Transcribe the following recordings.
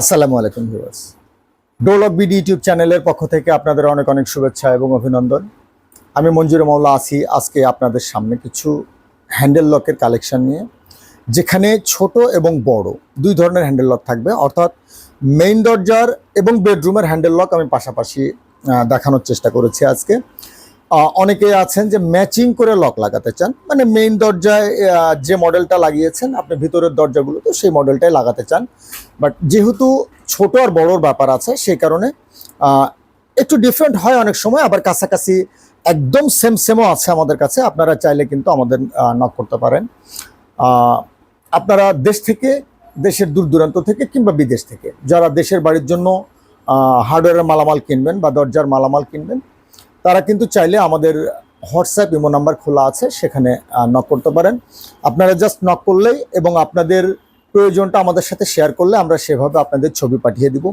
আসসালামু আলাইকুম viewers. ডোলক BD YouTube চ্যানেলের পক্ষ থেকে আপনাদের অনেক অনেক শুভেচ্ছা এবং অভিনন্দন। আমি মঞ্জুর মাওলা আছি আজকে আপনাদের সামনে কিছু হ্যান্ডেল লকের কালেকশন নিয়ে, যেখানে ছোট এবং বড় দুই ধরনের হ্যান্ডেল লক থাকবে। অর্থাৎ মেইন দরজার এবং বেডরুমের হ্যান্ডেল লক আমি পাশাপাশি দেখানোর চেষ্টা করেছি আজকে। অনেকে আছেন যে ম্যাচিং করে লক লাগাতে চান। মানে মেইন দরজায় যে মডেলটা লাগিয়েছেন, আপনি ভিতরের দরজাগুলো তো সেই মডেলটাই লাগাতে চান। বাট যেহেতু ছোট আর বড়োর ব্যাপার আছে, সেই কারণে একটু ডিফারেন্ট হয় অনেক সময়, আবার কাছাকাছি একদম সেম সেমও আছে আমাদের কাছে। আপনারা চাইলে কিন্তু আমাদের নক করতে পারেন। আপনারা দেশ থেকে, দেশের দূর দূরান্ত থেকে কিংবা বিদেশ থেকে, যারা দেশের বাড়ির জন্য হার্ডওয়্যারের মালামাল কিনবেন বা দরজার মালামাল কিনবেন তারা কিন্তু চাইলে আমাদের হোয়াটসঅ্যাপ, ইমো নাম্বার খোলা আছে, সেখানে নক করতে পারেন। আপনারা জাস্ট নক করলেই এবং আপনাদের প্রয়োজনটা আমাদের সাথে শেয়ার করলে আমরা সেভাবে আপনাদের ছবি পাঠিয়ে দিব,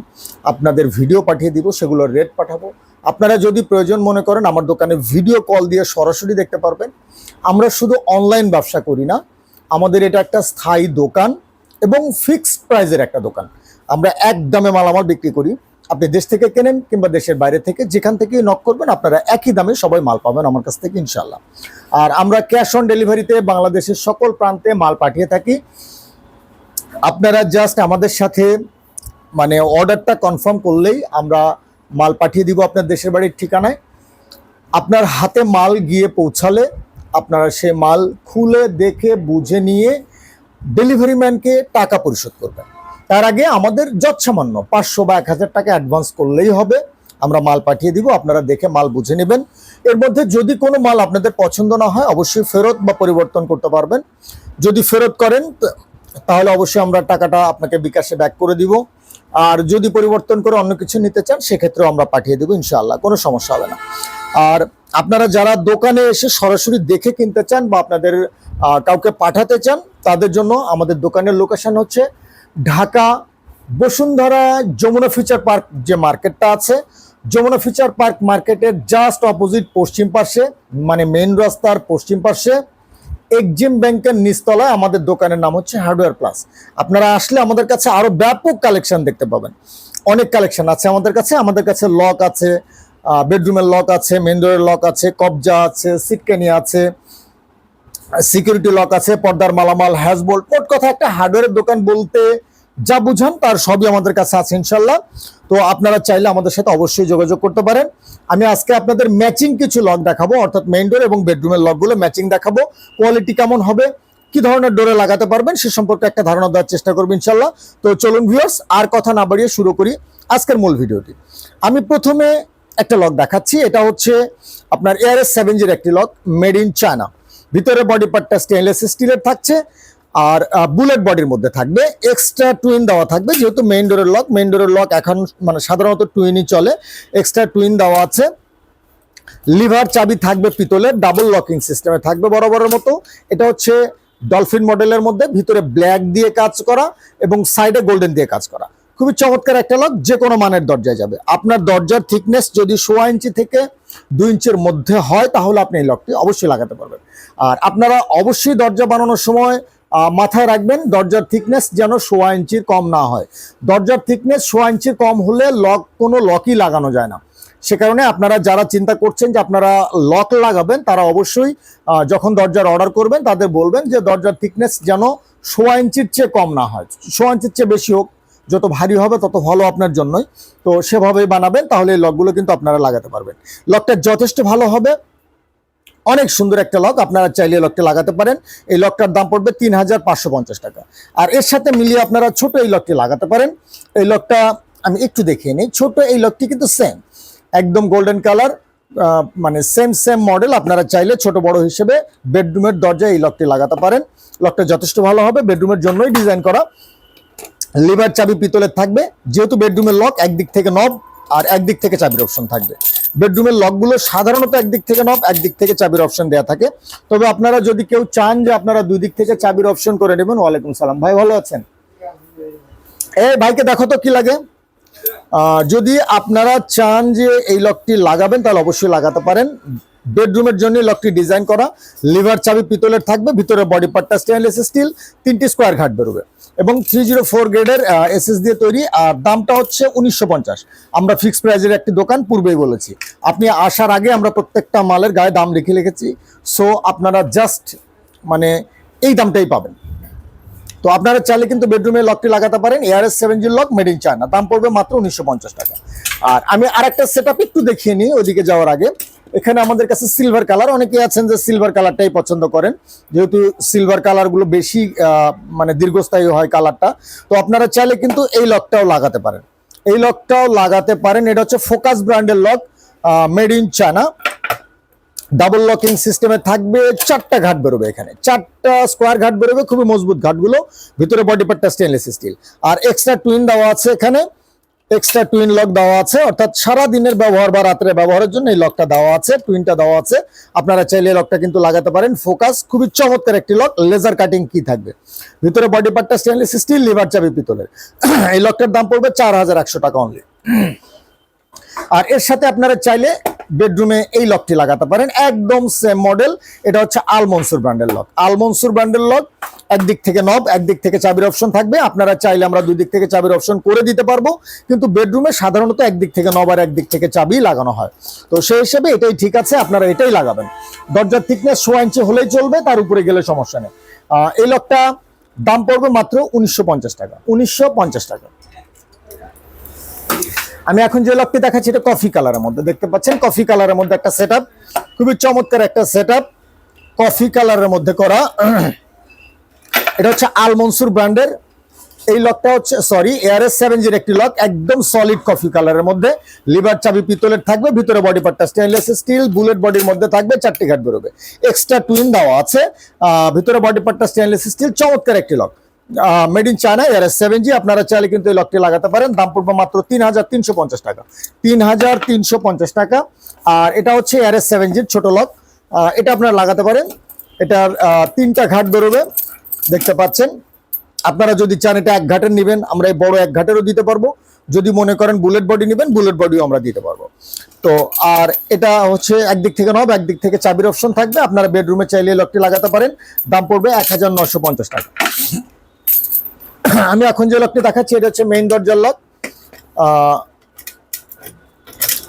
আপনাদের ভিডিও পাঠিয়ে দিব সেগুলোর রেট পাঠাবো। আপনারা যদি প্রয়োজন মনে করেন, আমার দোকানে ভিডিও কল দিয়ে সরাসরি দেখতে পারবেন। আমরা শুধু অনলাইন ব্যবসা করি না, আমাদের এটা একটা স্থায়ী দোকান এবং ফিক্সড প্রাইজের একটা দোকান। আমরা এক দামে মালামাল বিক্রি করি। আপনি দেশ থেকে কেনেন কিংবা দেশের বাইরে থেকে, যেখান থেকে নক করবেন, আপনারা একই দামে সবাই মাল পাবেন আমার কাছ থেকে ইনশাল্লাহ আর আমরা ক্যাশ অন ডেলিভারিতে বাংলাদেশের সকল প্রান্তে মাল পাঠিয়ে থাকি। আপনারা জাস্ট আমাদের সাথে মানে অর্ডারটা কনফার্ম করলেই আমরা মাল পাঠিয়ে দিব আপনার দেশের বাড়ির ঠিকানায়। আপনার হাতে মাল গিয়ে পৌঁছালে আপনারা সে মাল খুলে দেখে, বুঝে নিয়ে ডেলিভারি ম্যানকে টাকা পরিশোধ করবেন। তার আগে আমাদের যৎসামান্য পাঁচশো বা এক হাজার টাকা অ্যাডভান্স করলেই হবে। আমরা মাল পাঠিয়ে দিব, আপনারা দেখে মাল বুঝে নেবেন। এর মধ্যে যদি কোনো মাল আপনাদের পছন্দ না হয়, অবশ্যই ফেরত বা পরিবর্তন করতে পারবেন। যদি ফেরত করেন তাহলে অবশ্যই আমরা টাকাটা আপনাকে বিকাশে ব্যাক করে দিব। আর যদি পরিবর্তন করে অন্য কিছু নিতে চান, সেক্ষেত্রেও আমরা পাঠিয়ে দেবো, ইনশাআল্লাহ, কোনো সমস্যা হবে না। আর আপনারা যারা দোকানে এসে সরাসরি দেখে কিনতে চান বা আপনাদের কাউকে পাঠাতে চান, তাদের জন্য আমাদের দোকানের লোকেশন হচ্ছে ঢাকা, বসুন্ধরা, যমুনা ফিউচার পার্ক যে মার্কেটটা আছে, যমুনা ফিউচার পার্ক মার্কেটের জাস্ট অপোজিট পশ্চিম পাশে মানে মেন রাস্তার পশ্চিম পাশে, এক্সিম ব্যাংকের নিচতলায় আমাদের দোকানের নাম হচ্ছে হার্ডওয়্যার প্লাস আপনারা আসলে আমাদের কাছে আরও ব্যাপক কালেকশন দেখতে পাবেন। অনেক কালেকশন আছে আমাদের কাছে। আমাদের কাছে লক আছে বেডরুমের লক আছে মেন ডোরের লক আছে, কবজা আছে সিটকানি আছে সিকিউরিটি লক আছে, পর্দার মালামাল হ্যাজবোল্ট মোট কথা একটা হার্ডওয়্যারের দোকান বলতে যা বুঝান তার সবই আমাদের কাছে আছে ইনশাল্লাহ। তো আপনারা চাইলে আমাদের সাথে অবশ্যই যোগাযোগ করতে পারেন। আমি আজকে আপনাদের ম্যাচিং কিছু লক দেখাবো, অর্থাৎ মেইন ডোর এবং বেডরুমের লকগুলো ম্যাচিং দেখাবো। কোয়ালিটি কেমন হবে, কি ধরনের ডোরে লাগাতে পারবেন, সে সম্পর্কে একটা ধারণা দেওয়ার চেষ্টা করব ইনশাল্লাহ। তো চলুন ভিউয়ার্স আর কথা না বাড়িয়ে শুরু করি আজকের মূল ভিডিওটি। আমি প্রথমে একটা লক দেখাচ্ছি, এটা হচ্ছে আপনার এআরএস সেভেন জির একটি লক মেড ইন চায়না ভিতরে বডি পার্টটা স্টেনলেস স্টিলের থাকছে আর বুলেট বডির মধ্যে থাকবে। এক্সট্রা টুইন দেওয়া থাকবে, যেহেতু মেইন ডোরের লক মেইন ডোরের লক এখন মানে সাধারণত টুইনই চলে। এক্সট্রা টুইন দেওয়া আছে। লিভার চাবি থাকবে পিতলের ডাবল লকিং সিস্টেমে থাকবে বরাবরের মতো। এটা হচ্ছে ডলফিন মডেলের মধ্যে, ভিতরে ব্ল্যাক দিয়ে কাজ করা এবং সাইডে গোল্ডেন দিয়ে কাজ করা। খুবই চমৎকার একটা লক যে কোনো মানের দরজায় যাবে। আপনার দরজার থিকনেস যদি সোয়া ইঞ্চি থেকে দুই ইঞ্চির মধ্যে হয়, তাহলে আপনি এই লকটি অবশ্যই লাগাতে পারবেন। আর আপনারা অবশ্যই দরজা বানানোর সময় মাথায় রাখবেন, দরজার থিকনেস যেন সোয়া ইঞ্চির কম না হয়। দরজার থিকনেস সোয়া ইঞ্চির কম হলে লক কোনো লকই লাগানো যায় না। সে কারণে আপনারা যারা চিন্তা করছেন যে আপনারা লক লাগাবেন, তারা অবশ্যই যখন দরজার অর্ডার করবেন, তাদের বলবেন যে দরজার থিকনেস যেন সোয়া ইঞ্চির চেয়ে কম না হয়। সোয়া ইঞ্চির চেয়ে বেশি হোক। যত ভারী হবে তত ভালো আপনার জন্যই। তো সেভাবেই বানাবেন, তাহলে এই লকগুলো কিন্তু আপনারা লাগাতে পারবেন। লকটা যথেষ্ট ভালো হবে। অনেক সুন্দর একটা লক, আপনারা চাইলে লকটা লাগাতে পারেন। এই লকটার দাম পড়বে তিন হাজার পাঁচশো পঞ্চাশ টাকা। আর এর সাথে মিলিয়ে আপনারা ছোট এই লকটি লাগাতে পারেন। এই লকটা আমি একটু দেখিয়ে নিই। ছোট এই লকটি কিন্তু সেম একদম গোল্ডেন কালার মানে সেম সেম মডেল আপনারা চাইলে ছোট বড় হিসেবে বেডরুমের দরজায় এই লকটি লাগাতে পারেন। লকটা যথেষ্ট ভালো হবে। বেডরুমের জন্যই ডিজাইন করা। লিভার চাবি পিতলের থাকবে, যেহেতু বেডরুমের লক একদিক থেকে নব আর একদিক থেকে চাবির অপশন থাকবে। বেডরুমের লকগুলো সাধারণত একদিক থেকে নব, একদিক থেকে চাবির অপশন দেওয়া থাকে। তবে আপনারা যদি কেউ চান যে আপনারা দুই দিক থেকে চাবির অপশন করে নেবেন, ওয়ালাইকুম সালাম। ভাই, ভালো আছেন? এই ভাইকে দেখো তো কি লাগে। যদি আপনারা চান যে এই লকটি লাগাবেন, তাহলে অবশ্যই লাগাতে পারেন। বেডরুমের জন্য লকটি ডিজাইন করা, লিভার চাবি পিতলের থাকবে, ভিতরে বডি পার্টটা স্টেনলেস স্টিল তিনটি স্কোয়ার ঘাট বেরোবে। এবং থ্রি জিরো ফোর গ্রেডের এসএস দিয়ে তৈরি, আর দামটা হচ্ছে উনিশশো পঞ্চাশ। আমরা ফিক্সড প্রাইজের একটি দোকান, পূর্বেই বলেছি। আপনি আসার আগে আমরা প্রত্যেকটা মালের গায়ে দাম লিখে লিখেছি সো আপনারা জাস্ট মানে এই দামটাই পাবেন। তো আপনারা চাইলে কিন্তু বেডরুমে লকটি লাগাতে পারেন। ARS seven G lock made in China দাম পড়বে মাত্র উনিশশো পঞ্চাশ টাকা। আর আমি আরেকটা সেট একটু দেখিয়ে নিই, ওদিকে যাওয়ার আগে। এখানে আমাদের কাছে সিলভার কালার অনেকে আছেন যে সিলভার কালারটাই পছন্দ করেন। যেহেতু সিলভার কালারগুলো বেশি মানে দীর্ঘস্থায়ী হয় কালারটা তো আপনারা চাইলে কিন্তু এই লকটাও লাগাতে পারেন। এই লকটাও লাগাতে পারেন। এটা হচ্ছে ফোকাস ব্র্যান্ডের lock made in China double locking সিস্টেমে থাকবে, চারটা ঘাট বেরোবে এখানে। চারটা স্কোয়ার ঘাট বেরোবে, খুবই মজবুত ঘাটগুলো। ভিতরে বডি পার্টটা স্টেনলেস স্টিল আর এক্সট্রা টুইন দেওয়া আছে এখানে। এক্সট্রা টুইন লক দেওয়া আছে, অর্থাৎ সারা দিনের ব্যবহার বা রাত্রে ব্যবহারের জন্য এই লকটা দেওয়া আছে টুইনটা দেওয়া আছে। আপনারা চাইলে লকটা কিন্তু লাগাতে পারেন। ফোকাস খুবই চমৎকার একটি লক লেজার কাটিং কি থাকবে? ভিতরে বডি পার্টটা স্টেনলেস স্টিল লিভার চাবি পিতলের। এই লকটার দাম পড়বে চার হাজার একশো টাকা অনলি আর এর সাথে আপনারা চাইলে বেডরুমে এই লকটি লাগাতে পারেন। একদম সেম মডেল এটা হচ্ছে আলমনসুর ব্র্যান্ডের লক। আলমনসুর ব্র্যান্ডের লক, একদিক থেকে নব একদিক থেকে চাবির অপশন থাকবে। আপনারা চাইলে আমরা দুই দিক থেকে চাবির অপশন করে দিতে পারব। কিন্তু বেডরুমে সাধারণত একদিক থেকে নব আর একদিক থেকে চাবি লাগানো হয়। তো সেই হিসেবে এটাই ঠিক আছে, আপনারা এটাই লাগাবেন। দরজার থিকনেস সোয়া ইঞ্চি হলেই চলবে, তার উপরে গেলে সমস্যা নেই। এই লকটা দাম পড়বে মাত্র উনিশশো পঞ্চাশ টাকা, উনিশশো পঞ্চাশ টাকা। আমি এখন যে লকটি দেখাচ্ছি, এটা কফি কালারের মধ্যে, দেখতে পাচ্ছেন? কফি কালারের মধ্যে একটা সেট খুবই চমৎকার একটা সেট কফি কালারের মধ্যে করা। এটা হচ্ছে আলমনসুর ব্র্যান্ডের এই লকটা হচ্ছে সরি এআরএস সেভেন জির একটি লক একদম সলিড কফি কালারের মধ্যে। লিভার চাবি পিতলের থাকবে, ভিতরে বডি পার্টটা স্টেনলেস স্টিল বুলেট বডির মধ্যে থাকবে, চারটি ঘাট বেরোবে। এক্সট্রা টুইন দেওয়া আছে ভিতরে বডি পার্টটা স্টেনলেস স্টিল চমৎকার একটি lock made in China S seven G আপনারা চাইলে কিন্তু এই লকটি লাগাতে পারেন। দাম পড়বে মাত্র তিন হাজার তিনশো পঞ্চাশ টাকা। তিন হাজার তিনশো পঞ্চাশ টাকা। আর এটা হচ্ছে এআরএস সেভেন জির ছোট লক এটা আপনারা লাগাতে পারেন। এটার তিনটা ঘাট বেরোবে। দেখতে পাচ্ছেন। আপনারা যদি চান এটা এক ঘাটের নেবেন, আমরা এই বড় এক ঘাটেরও দিতে পারব। যদি মনে করেন বুলেট বডি নেবেন বুলেট বডিও আমরা দিতে পারব। তো, আর এটা হচ্ছে একদিক থেকে নব একদিক থেকে চাবির অপশন থাকবে। আপনারা বেডরুমে চাইলে লকটি লাগাতে পারেন। দাম পড়বে এক টাকা। আমি এখন যে লকটি দেখাচ্ছি, এটা হচ্ছে মেইন দরজার লক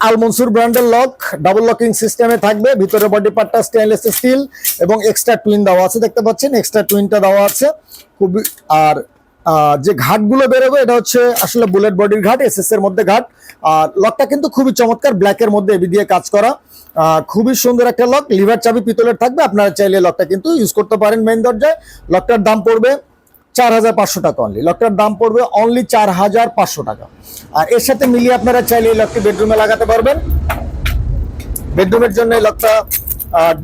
আলমনসুর ব্র্যান্ডের লক ডাবল লকিং সিস্টেমে থাকবে, ভিতরে বডি পার্টটা স্টেনলেস স্টিল এবং এক্সট্রা টুইন দেওয়া আছে, দেখতে পাচ্ছেন? এক্সট্রা টুইনটা দেওয়া আছে। খুবই, আর যে ঘাটগুলো বেরোবে, এটা হচ্ছে আসলে বুলেট বডির ঘাট এসএস এর মধ্যে ঘাট। আর লকটা কিন্তু খুবই চমৎকার ব্ল্যাকের মধ্যে এবি দিয়ে কাজ করা। খুবই সুন্দর একটা লক লিভার চাবি পিতলের থাকবে, আপনারা চাইলে লকটা কিন্তু ইউজ করতে পারেন মেইন দরজায়। লকটার দাম পড়বে চার হাজার পাঁচশো টাকা অনলি লকটার দাম পড়বে অনলি চার হাজার পাঁচশো টাকা। আর এর সাথে মিলিয়ে আপনারা চাইলে এই লকটি বেডরুমে লাগাতে পারবেন। বেডরুমের জন্য এই লকটা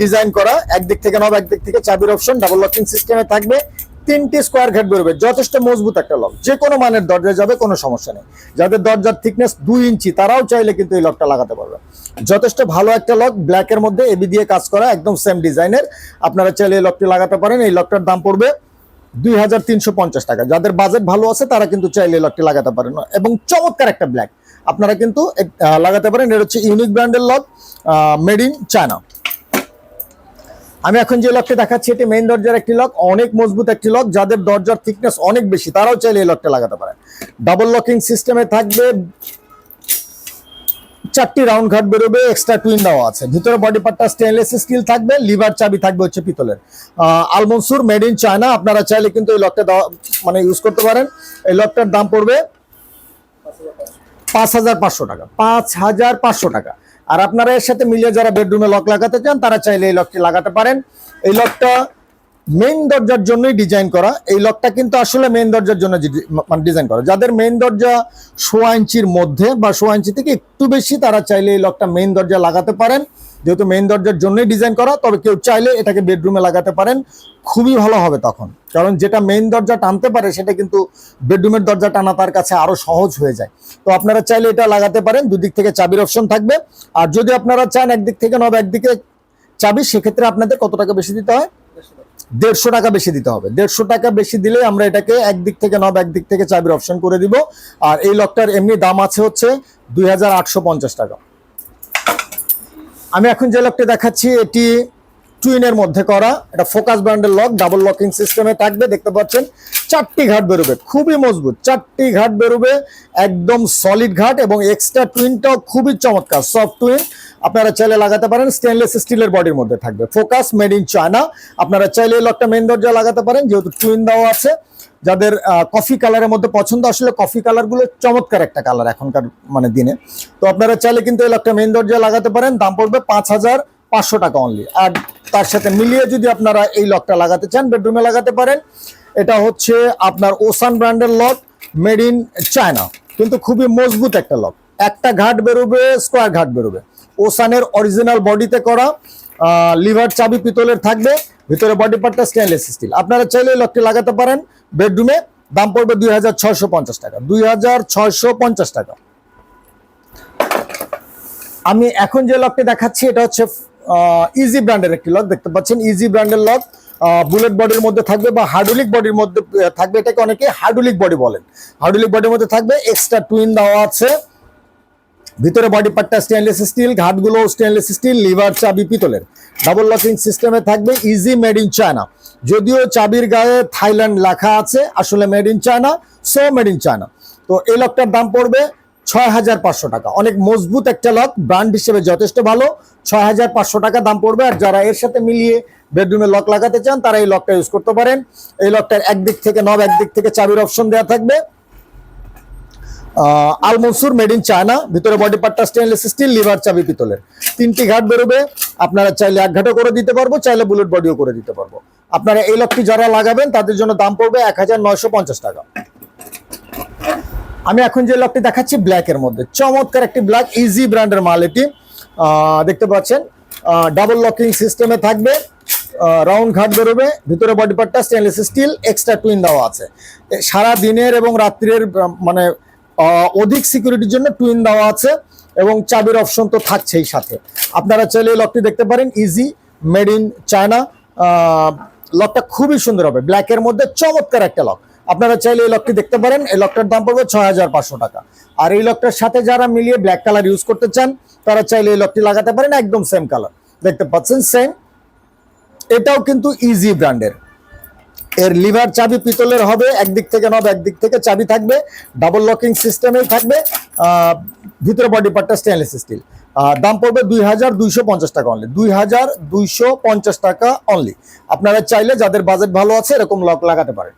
ডিজাইন করা। একদিক থেকে নব একদিক থেকে চাবির অপশন ডাবল লকিং সিস্টেমে থাকবে। তিনটি স্কোয়ার ঘাট বেরোবে। যথেষ্ট মজবুত একটা লক যে কোনো মানের দরজায় যাবে, কোনো সমস্যা নেই। যাদের দরজার থিকনেস দুই ইঞ্চি, তারাও চাইলে কিন্তু এই লকটা লাগাতে পারবে। যথেষ্ট ভালো একটা লক ব্ল্যাকের মধ্যে এবি দিয়ে কাজ করা, একদম সেম ডিজাইনের আপনারা চাইলে এই লকটি লাগাতে পারেন। এই লকটার দাম পড়বে দুই হাজার তিনশো পঞ্চাশ টাকা। যাদের বাজেট ভালো আছে, তারা কিন্তু চাইলে লকটি লাগাতে পারেন। এবং চমৎকার একটা ব্ল্যাক আপনারা কিন্তু লাগাতে পারেন। এটা হচ্ছে ইউনিক ব্র্যান্ডের লক মেড ইন চায়না আমি এখন যে লকটি দেখাচ্ছি, এটি মেইন দরজার একটি লক অনেক মজবুত একটি লক যাদের দরজার থিকনেস অনেক বেশি, তারাও চাইলে এই লকটা লাগাতে পারেন। ডাবল লকিং সিস্টেমে থাকবে চারটি রাউন্ড ঘাট বেরোবে এক্সট্রা টুইন দেওয়া আছে। ভিতরে বডি পার্টটা স্টেনলেস স্টিল থাকবে লিভার চাবি থাকবে হচ্ছে পিতলের। আলমনসুর মেড ইন চায়না আপনারা চাইলে কিন্তু এই লকটা মানে ইউজ করতে পারেন। এই লকটার দাম পড়বে পাঁচ হাজার পাঁচশো টাকা, পাঁচ হাজার পাঁচশো টাকা। আর আপনারা এর সাথে মিলিয়ে যারা বেডরুমে লক লাগাতে চান, তারা চাইলে এই লকটি লাগাতে পারেন। এই লকটা মেইন দরজার জন্যই ডিজাইন করা। এই লকটা কিন্তু আসলে মেইন দরজার জন্য মানে ডিজাইন করা। যাদের মেইন দরজা সোয়া ইঞ্চির মধ্যে বা সোয়া ইঞ্চি থেকে একটু বেশি, তারা চাইলে এই লকটা মেইন দরজা লাগাতে পারেন। যেহেতু মেইন দরজার জন্যই ডিজাইন করা, তবে কেউ চাইলে এটাকে বেডরুমে লাগাতে পারেন। খুবই ভালো হবে তখন। কারণ যেটা মেইন দরজা টানতে পারে, সেটা কিন্তু বেডরুমের দরজা টানা তার কাছে আরও সহজ হয়ে যায়। তো আপনারা চাইলে এটা লাগাতে পারেন। দুদিক থেকে চাবির অপশন থাকবে। আর যদি আপনারা চান একদিক থেকে নব একদিকে চাবি, সেক্ষেত্রে আপনাদের কত টাকা বেশি দিতে হয়? দেড়শো টাকা বেশি দিতে হবে। দেড়শো টাকা বেশি দিলে আমরা এটাকে একদিক থেকে নব, একদিক থেকে চাবির অপশন করে দিব। আর এই লকটার এমনি দাম আছে হচ্ছে দুই হাজার আটশো পঞ্চাশ টাকা। আমি এখন যে লকটি দেখাচ্ছি, এটি টুইনের মধ্যে করা। এটা ফোকাস ব্র্যান্ডের লক ডাবল লকিং সিস্টেমে থাকবে। দেখতে পাচ্ছেন, চারটি ঘাট বেরোবে। খুবই মজবুত। চারটি ঘাট বেরোবে, একদম সলিড ঘাট এবং এক্সট্রা টুইনটাও খুবই চমৎকার। সফট টুইন আপনারা চাইলে লাগাতে পারেন স্টেনলেস স্টিলের বডির মধ্যে থাকবে। ফোকাস মেড ইন চায়না আপনারা চাইলে লকটা মেন দরজা লাগাতে পারেন, যেহেতু টুইন দেওয়া আছে। যাদের কফি কালারের মধ্যে পছন্দ, আসলে কফি কালারগুলো চমৎকার একটা কালার এখনকার মানে দিনে। তো আপনারা চাইলে কিন্তু এই লকটা মেন দরজা লাগাতে পারেন, দাম পড়বে পাঁচ হাজার পাঁচশো টাকা অনলি আর তার সাথে মিলিয়ে যদি আপনারা এই লকটা লাগাতে চান বেডরুমে লাগাতে পারেন। এটা হচ্ছে আপনার ওসান ব্র্যান্ডের লক মেড ইন চায়না কিন্তু খুবই মজবুত একটা লক একটা ঘাট বেরোবে স্কোয়ার ঘাট বেরোবে। ওসানের অরিজিনাল বডিতে করা লিভার চাবি পিতলের থাকবে, ভিতরে বডি পার্টটা স্টেনলেস স্টিল আপনারা চাইলে লকটি লাগাতে পারেন বেডরুমে দাম পড়বে দুই হাজার ছয়শো পঞ্চাশ টাকা। দুই হাজার ছয়শো পঞ্চাশ টাকা। আমি এখন যে লকটি দেখাচ্ছি, এটা হচ্ছে ইজি ব্র্যান্ডের একটি লক দেখতে পাচ্ছেন? ইজি ব্র্যান্ডের লক বুলেট বডির মধ্যে থাকবে বা হার্ডুলিক বডির মধ্যে থাকবে, এটাকে অনেকে হার্ডুলিক বডি বলেন। হার্ডুলিক বডির মধ্যে থাকবে এক্সট্রা টুইন দেওয়া আছে। ভিতরে বডি পার্টটা স্টেনলেস স্টিল ঘাটগুলো স্টেনলেস স্টিল লিভার চাবি পিতলের। ডাবল লকিং সিস্টেমে থাকবে ইজি মেড ইন চায়না যদিও চাবির গায়ে থাইল্যান্ড লেখা আছে, আসলে made in China so made in China তো এই লকটার দাম পড়বে ছয় হাজার পাঁচশো টাকা। অনেক মজবুত একটা লক ব্র্যান্ড হিসেবে যথেষ্ট ভালো। ছয় হাজার পাঁচশো টাকা দাম পড়বে, আর যারা এর সাথে মিলিয়ে বেডরুমে লক লাগাতে চান, তারা এই লকটা ইউজ করতে পারেন। এই লকটার একদিক থেকে নব একদিক থেকে চাবির অপশন দেওয়া থাকবে। আলমনসুর মেড ইন চায়না, ভিতরে বডি পার্টটা স্টেনলেস স্টিল লিভার চাবি পিতলের। তিনটি ঘাট বেরোবে, আপনারা চাইলে এক ঘাটও করে দিতে পারব, চাইলে বুলেট বডিও করে দিতে পারব। আপনারা এই লকটি যারা লাগাবেন, তাদের জন্য দাম পড়বে এক হাজার নয়শো পঞ্চাশ টাকা। আমি এখন যে লকটি দেখাচ্ছি ব্ল্যাকের মধ্যে। চমৎকার একটি ব্ল্যাক ইজি ব্র্যান্ডের মাল এটি। দেখতে পাচ্ছেন ডাবল লকিং সিস্টেমে থাকবে রাউন্ড ঘাট বেরোবে, ভিতরে বডি পার্টটা স্টেনলেস স্টিল এক্সট্রা টুইন দেওয়া আছে। সারা দিনের এবং রাত্রির মানে অধিক সিকিউরিটির জন্য টুইন দেওয়া আছে এবং চাবির অপশন তো থাকছেই সাথে। আপনারা চাইলে এই লকটি দেখতে পারেন ইজি মেড ইন চায়না লকটা খুবই সুন্দর হবে ব্ল্যাকের মধ্যে চমৎকার একটা লক আপনারা চাইলে এই লকটি দেখতে পারেন, এই লকটার দাম পড়বে ছয় হাজার পাঁচশো টাকা। আর এই লকটার সাথে যারা মিলিয়ে ব্ল্যাক কালার ইউজ করতে চান, তারা চাইলে এই লকটি লাগাতে পারেন একদম সেম কালার দেখতে পাচ্ছেন সেম এটাও কিন্তু ইজি ব্র্যান্ডের এর লিভার চাবি পিতলের হবে, একদিক থেকে নব, একদিক থেকে চাবি থাকবে ডাবল লকিং সিস্টেমেই থাকবে ভিতরে বডি পার্টটা স্টেনলেস স্টিল দাম পড়বে দুই হাজার দুইশো পঞ্চাশ টাকা অনলি দুই হাজার দুইশো পঞ্চাশ টাকা অনলি আপনারা চাইলে যাদের বাজেট ভালো আছে, এরকম লক লাগাতে পারেন।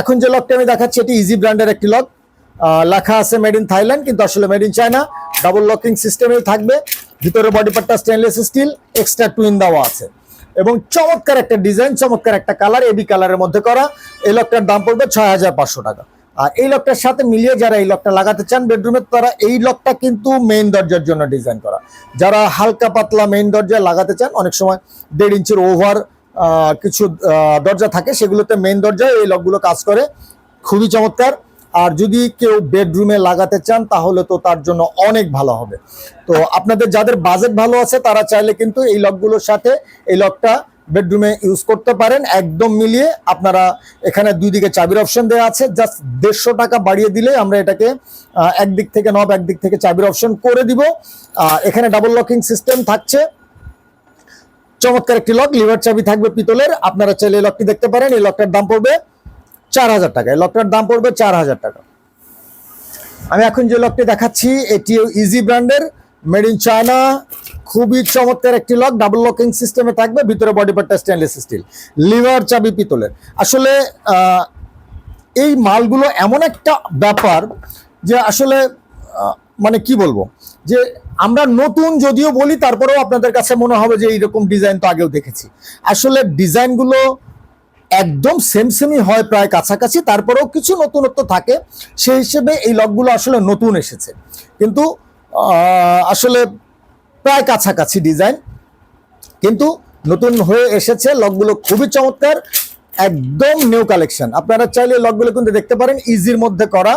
এখন যে লকটি আমি দেখাচ্ছি, এটি ইজি ব্র্যান্ডের একটি লক লেখা আছে মেড ইন থাইল্যান্ড কিন্তু আসলে made in China double locking সিস্টেমেই থাকবে, ভিতরে বডি পার্টটা স্টেনলেস স্টিল এক্সট্রা টুইন দেওয়া আছে। এবং চমৎকার একটা ডিজাইন, চমৎকার একটা কালার, এবি কালারের মধ্যে করা। এই লকটার দাম পড়বে ছয় হাজার পাঁচশো টাকা। আর এই লকটার সাথে মিলিয়ে যারা এই লকটা লাগাতে চান বেডরুমে, তারা এই লকটা কিন্তু মেইন দরজার জন্য ডিজাইন করা। যারা হালকা পাতলা মেইন দরজা লাগাতে চান, অনেক সময় দেড় ইঞ্চির ওভার কিছু দরজা থাকে, সেগুলোতে মেইন দরজায় এই লকগুলো কাজ করে। খুবই চমৎকার। আর যদি কেউ বেডরুমে লাগাতে চান, তাহলে তো তার জন্য অনেক ভালো হবে। তো আপনাদের যাদের বাজেট ভালো আছে, তারা চাইলে কিন্তু এই লকগুলোর সাথে এই লকটা বেডরুমে ইউজ করতে পারেন। একদম মিলিয়ে আপনারা এখানে দুই দিকে চাবির অপশন দেওয়া আছে। জাস্ট দেড়শো টাকা বাড়িয়ে দিলে আমরা এটাকে একদিক থেকে নব একদিক থেকে চাবির অপশন করে দিব। এখানে ডাবল লকিং সিস্টেম থাকছে। চমৎকার একটি লক লিভার চাবি থাকবে পিতলের। আপনারা চাইলে এই লকটি দেখতে পারেন। এই লকটার দাম পড়বে চার হাজার টাকা। এই লকটার দাম পড়বে চার হাজার টাকা। আমি এখন যে লকটি দেখাচ্ছি এটিও ইজি ব্র্যান্ডের মেড ইন চায়না খুবই চমৎকার একটি লক ডাবল লকিং সিস্টেমে থাকবে, ভিতরে বডি পার্টটা স্টেনলেস স্টিল লিভার চাবি পিতলের। আসলে এই মালগুলো এমন একটা ব্যাপার যে আসলে মানে কি বলব, যে আমরা নতুন যদিও বলি, তারপরেও আপনাদের কাছে মনে হবে যে এইরকম ডিজাইন তো আগেও দেখেছি। আসলে ডিজাইনগুলো একদম সেম সেমই হয় প্রায় কাছাকাছি, তারপরেও কিছু নতুনত্ব থাকে। সেই হিসেবে এই লকগুলো আসলে নতুন এসেছে। কিন্তু আসলে প্রায় কাছাকাছি ডিজাইন কিন্তু নতুন হয়ে এসেছে, লকগুলো খুবই চমৎকার, একদম নিউ কালেকশন আপনারা চাইলে লকগুলো কিন্তু দেখতে পারেন ইজির মধ্যে করা।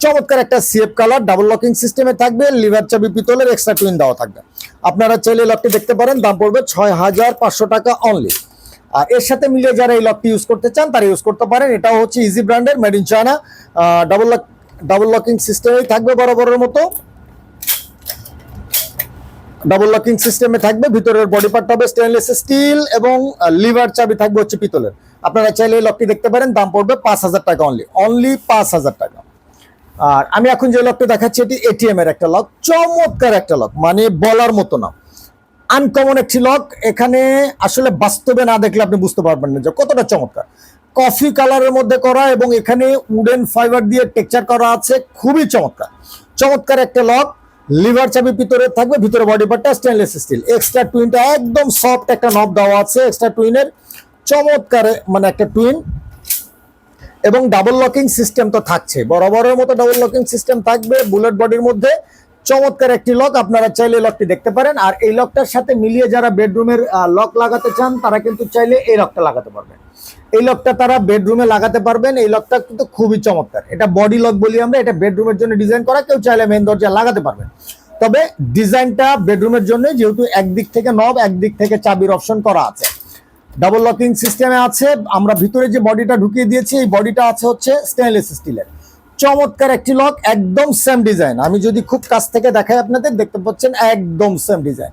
চমৎকার একটা সিএফ কালার ডাবল লকিং সিস্টেমে থাকবে লিভার চাবি পিতলের এক্সট্রা টুইন দেওয়া থাকবে। আপনারা চাইলে লকটি দেখতে পারেন, দাম পড়বে ছয় হাজার পাঁচশো টাকা অনলি আর এর সাথে মিলিয়ে যারা এই লকটি ইউজ করতে চান, তারা ইউজ করতে পারেন। এটাও হচ্ছে ইজি ব্র্যান্ডের made in China double lock double locking সিস্টেমেই থাকবে বরাবরের মতো। ডাবল লকিং সিস্টেমে থাকবে, ভিতরের বডি পার্ট হবে স্টেনলেস স্টিল এবং লিভার চাবি থাকবে হচ্ছে পিতলের। আপনারা চাইলে এই লকটি দেখতে পারেন, দাম পড়বে পাঁচ হাজার টাকা অনলি অনলি পাঁচ হাজার টাকা। আর আমি এখন যে লকটি দেখাচ্ছি, এটি এটিএম এর একটা লক চমৎকার একটা লক মানে বলার মতো না। আনকমন একটি লক। এখানে আসলে বাস্তবে না দেখলে আপনি বুঝতে পারবেন না যে কতটা চমৎকার। কফি কালারের মধ্যে করা এবং এখানে উডেন ফাইবার দিয়ে টেকচার করা আছে, খুবই চমৎকার। চমৎকার একটা লক। লিভার চাবি ভিতরে থাকবে, ভিতরে বডি পার্টটা স্টেনলেস স্টিল এক্সট্রা টুইনটা একদম সফট একটা নব দেওয়া আছে এক্সট্রা টুইনের চমৎকার মানে একটা টুইন এবং ডাবল লকিং সিস্টেম তো থাকছে। বরাবরের মতো ডাবল লকিং সিস্টেম থাকবে বুলেট বডির মধ্যে। চমৎকার একটি লক আপনারা চাইলে লকটি দেখতে পারেন। আর এই লকটার সাথে মিলিয়ে যারা বেডরুমের লক লাগাতে চান, তারা কিন্তু চাইলে এই লকটা লাগাতে পারবেন। এই লকটা তারা বেডরুমে লাগাতে পারবেন। এই লকটা কিন্তু খুবই চমৎকার। এটা বডি লক বলি আমরা, এটা বেডরুমের জন্য ডিজাইন করা, কেউ চাইলে মেন দরজা লাগাতে পারবেন। তবে ডিজাইনটা বেডরুমের জন্য যেহেতু একদিক থেকে নব একদিক থেকে চাবির অপশন করা আছে। ডাবল লকিং সিস্টেমে আছে। আমরা ভিতরে যে বডিটা ঢুকিয়ে দিয়েছি, এই বডিটা আছে হচ্ছে স্টেনলেস স্টিলের চমৎকার একটি লক, একদম সেম ডিজাইন আমি যদি খুব কাছ থেকে দেখাই আপনাদের, দেখতে পাচ্ছেন একদম সেম ডিজাইন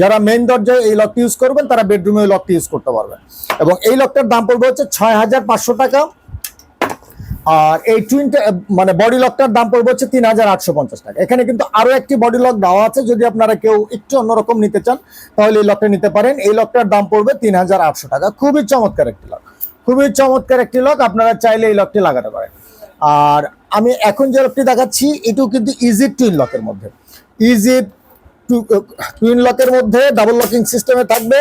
যারা মেন দরজায় এই লকটি ইউজ করবেন, তারা বেডরুমে ওই লকটি ইউজ করতে পারবেন। এবং এই লকটার দাম পড়বে হচ্ছে ছয় হাজার পাঁচশো টাকা। আর এই টুইনটা মানে বডি লকটার দাম পড়বে হচ্ছে তিন হাজার আটশো পঞ্চাশ টাকা। এখানে কিন্তু আরও একটি বডি লক দেওয়া আছে, যদি আপনারা কেউ একটু অন্যরকম নিতে চান, তাহলে এই লকটা নিতে পারেন। এই লকটার দাম পড়বে তিন হাজার আটশো টাকা। খুবই চমৎকার একটি লক খুবই চমৎকার একটি লক আপনারা চাইলে এই লকটি লাগাতে পারেন। আর আমি এখন যে লকটি দেখাচ্ছি, এটাও কিন্তু ইজি টুইন লকের মধ্যে। ইজি টুইন লকের মধ্যে ডাবল লকিং সিস্টেমে থাকবে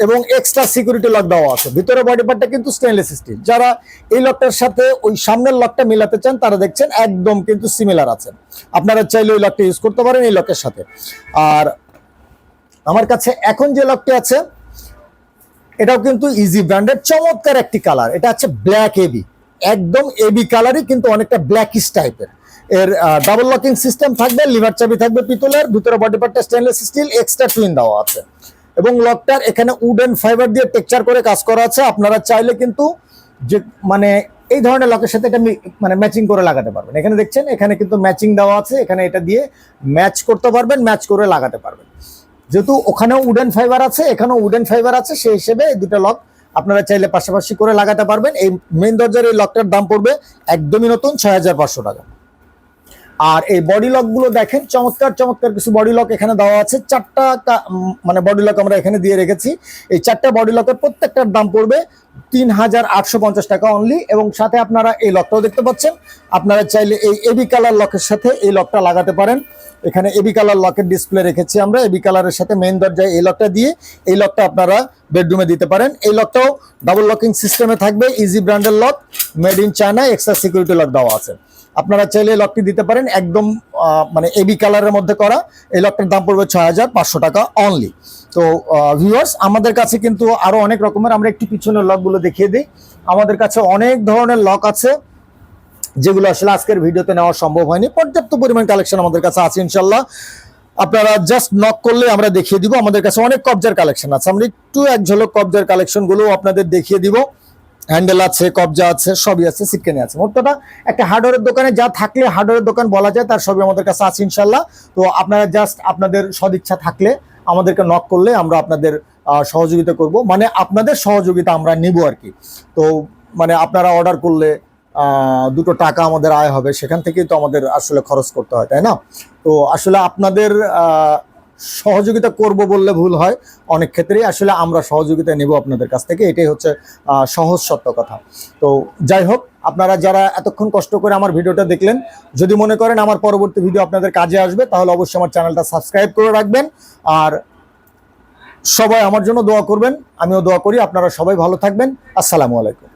এবং এক্সট্রা সিকিউরিটি লক দেওয়া আছে। ভিতরে বডি পার্টটা কিন্তু স্টেনলেস স্টিল যারা এই লকটার সাথে ওই সামনের লকটা মিলাতে চান, তারা দেখছেন একদম কিন্তু সিমিলার আছে। আপনারা চাইলে ওই লকটা ইউজ করতে পারেন এই লকের সাথে। আর আমার কাছে এখন যে লকটি আছে, এটাও কিন্তু ইজি ব্র্যান্ডের চমৎকার একটি কালার এটা হচ্ছে ব্ল্যাক এবি একদম এবি কালারই কিন্তু অনেকটা ব্ল্যাকিশ টাইপের এর ডাবল লকিং সিস্টেম থাকবে লিভার চাবি থাকবে পিতলের, ভিতরে বডি পার্টটা স্টেনলেস স্টিল এক্সট্রা টুইন দেওয়া আছে। এবং লকটার এখানে উডেন ফাইবার দিয়ে টেক্সচার করে কাজ করা আছে। আপনারা চাইলে কিন্তু যে মানে এই ধরনের লকের সাথে এটা মানে ম্যাচিং করে লাগাতে পারবেন। এখানে দেখছেন, এখানে কিন্তু ম্যাচিং দেওয়া আছে। এখানে এটা দিয়ে ম্যাচ করতে পারবেন ম্যাচ করে লাগাতে পারবেন। যেহেতু ওখানেও উডেন ফাইবার আছে, এখানেও উডেন ফাইবার আছে, সেই হিসেবে এই দুটো লক আপনারা চাইলে পাশাপাশি করে লাগাতে পারবেন। এই মেন দরজার এই লকটার দাম পড়বে একদমই নতুন ছয় হাজার পাঁচশো টাকা। আর এই বডি লকগুলো দেখেন, চমৎকার চমৎকার কিছু বডি লক এখানে দেওয়া আছে। চারটা মানে বডি লক আমরা এখানে দিয়ে রেখেছি। এই চারটা বডি লকের প্রত্যেকটার দাম পড়বে তিন হাজার আটশো পঞ্চাশ টাকা অনলি এবং সাথে আপনারা এই লকটাও দেখতে পাচ্ছেন। আপনারা চাইলে এই এবি কালার লকের সাথে এই লকটা লাগাতে পারেন। এখানে এবি কালার লকের ডিসপ্লে রেখেছি আমরা। এবি কালারের সাথে মেইন দরজায় এই লকটা দিয়ে এই লকটা আপনারা বেডরুমে দিতে পারেন। এই লকটাও ডাবল লকিং সিস্টেমে থাকবে ইজি ব্র্যান্ডের lock made in China extra security lock দেওয়া আছে। আপনারা চাইলে লকটি দিতে পারেন, একদম মানে এবি কালারের মধ্যে করা। এই লকটার দাম পড়বে ছয় হাজার পাঁচশো টাকা অনলি তো ভিউয়ার্স আমাদের কাছে কিন্তু আরও অনেক রকমের, আমরা একটু পিছনের লকগুলো দেখিয়ে দিই। আমাদের কাছে অনেক ধরনের লক আছে। যেগুলো আসলে আজকের ভিডিওতে নেওয়া সম্ভব হয়নি। পর্যাপ্ত পরিমাণ কালেকশন আমাদের কাছে আছে ইনশাল্লাহ আপনারা জাস্ট নক করলে আমরা দেখিয়ে দিব। আমাদের কাছে অনেক কবজার কালেকশন আছে। আমরা একটু এক ঝলক কবজার কালেকশনগুলো আপনাদের দেখিয়ে দিব। হ্যান্ডেল আছে, কবজা আছে, সবই আছে, সিটকেনি আছে। মোট কথা একটা হার্ডওয়্যারের দোকানে যা থাকলে হার্ডওয়্যারের দোকান বলা যায়, তার সবই আমাদের কাছে আছে ইনশাল্লাহ তো আপনারা জাস্ট আপনাদের সদিচ্ছা থাকলে আমাদেরকে নক করলে আমরা আপনাদের সহযোগিতা করব। মানে আপনাদের সহযোগিতা আমরা নিব আর কি। তো মানে আপনারা অর্ডার করলে দুটো টাকা আমাদের আয় হবে, সেখান থেকেই তো আমাদের আসলে খরচ করতে হয়, তাই না? তো আসলে আপনাদের সহযোগিতা করব বললে ভুল হয়, অনেক ক্ষেত্রেই আসলে আমরা সহযোগিতা নেব আপনাদের কাছ থেকে, এটাই হচ্ছে সহজ সত্য কথা। তো যাই হোক, আপনারা যারা এতক্ষণ কষ্ট করে আমার ভিডিওটা দেখলেন, যদি মনে করেন আমার পরবর্তী ভিডিও আপনাদের কাজে আসবে, তাহলে অবশ্যই আমার চ্যানেলটা সাবস্ক্রাইব করে রাখবেন, আর সবাই আমার জন্য দোয়া করবেন, আমিও দোয়া করি, আপনারা সবাই ভালো থাকবেন, আসসালামু আলাইকুম।